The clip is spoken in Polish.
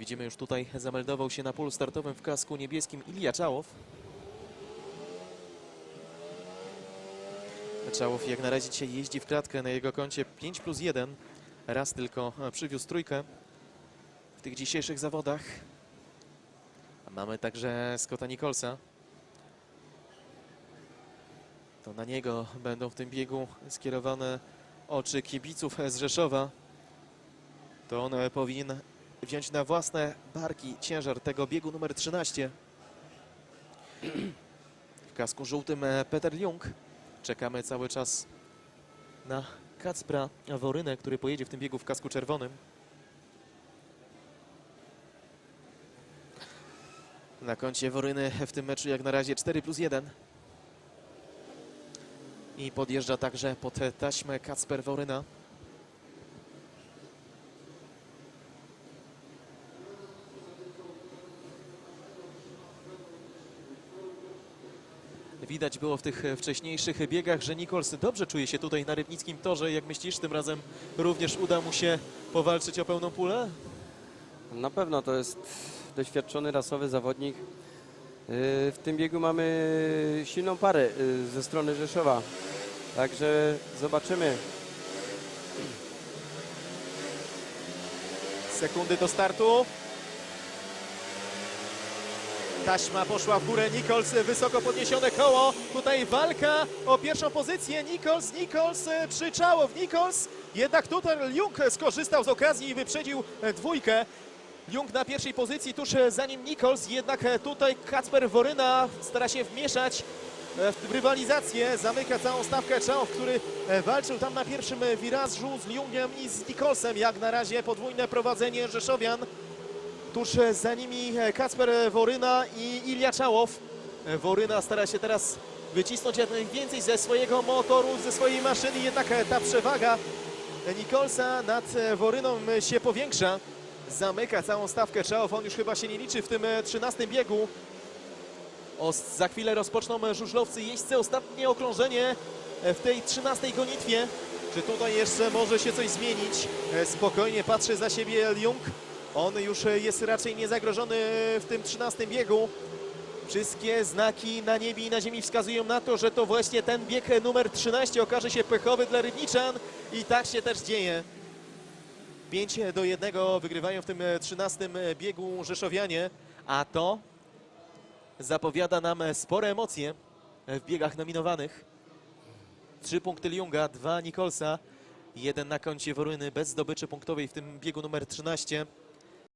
Widzimy już tutaj zameldował się na polu startowym w kasku niebieskim Ilja Czałow. Czałow jak na razie dzisiaj jeździ w klatkę na jego koncie 5 plus 1. Raz tylko e, przywiózł trójkę w tych dzisiejszych zawodach. A mamy także Scotta Nicholsa. To na niego będą w tym biegu skierowane oczy kibiców z Rzeszowa. To on e, powinien wziąć na własne barki ciężar tego biegu numer 13. W kasku żółtym e, Peter Jung. Czekamy cały czas na Kacpra Worynę, który pojedzie w tym biegu w kasku czerwonym. Na koncie Woryny w tym meczu jak na razie 4 plus 1. I podjeżdża także pod taśmę Kacper Woryna. Widać było w tych wcześniejszych biegach, że Nichols dobrze czuje się tutaj na rybnickim torze. Jak myślisz, tym razem również uda mu się powalczyć o pełną pulę? Na pewno to jest doświadczony rasowy zawodnik. Yy, W tym biegu mamy silną parę yy, ze strony Rzeszowa. Także zobaczymy. Sekundy do startu. Taśma poszła w górę, Nichols wysoko podniesione koło. Tutaj walka o pierwszą pozycję. Nichols, Nichols e, czy Czałow? Nichols. Jednak tutaj Jung skorzystał z okazji i wyprzedził e, dwójkę. Jung na pierwszej pozycji, tuż e, za nim Nichols. Jednak e, tutaj Kacper Woryna stara się wmieszać e, w rywalizację. Zamyka całą stawkę Czałow, który e, walczył tam na pierwszym e, wirażu z Jungiem i z Nicholsem. Jak na razie podwójne prowadzenie Rzeszowian. Tuż e, za nimi e, Kacper Woryna i Ilia Czałow. E, Woryna stara się teraz wycisnąć jak najwięcej ze swojego motoru, ze swojej maszyny, jednak e, ta przewaga e, Nicholsa nad e, Woryną e, się powiększa. Zamyka całą stawkę Czałow, on już chyba się nie liczy w tym e, 13 biegu. O, za chwilę rozpoczną e, żużlowcy jeźdźcy ostatnie okrążenie e, w tej 13 gonitwie. Czy tutaj jeszcze może się coś zmienić? E, Spokojnie patrzy za siebie Jung. On już jest raczej niezagrożony w tym 13 biegu. Wszystkie znaki na niebie i na ziemi wskazują na to, że to właśnie ten bieg numer 13 okaże się pechowy dla Rybniczan i tak się też dzieje. 5 do 1 wygrywają w tym e, 13 biegu Rzeszowianie, a to zapowiada nam spore emocje w biegach nominowanych. Trzy punkty Liunga, dwa Nicholsa, jeden na koncie Woryny bez zdobyczy punktowej w tym biegu numer 13.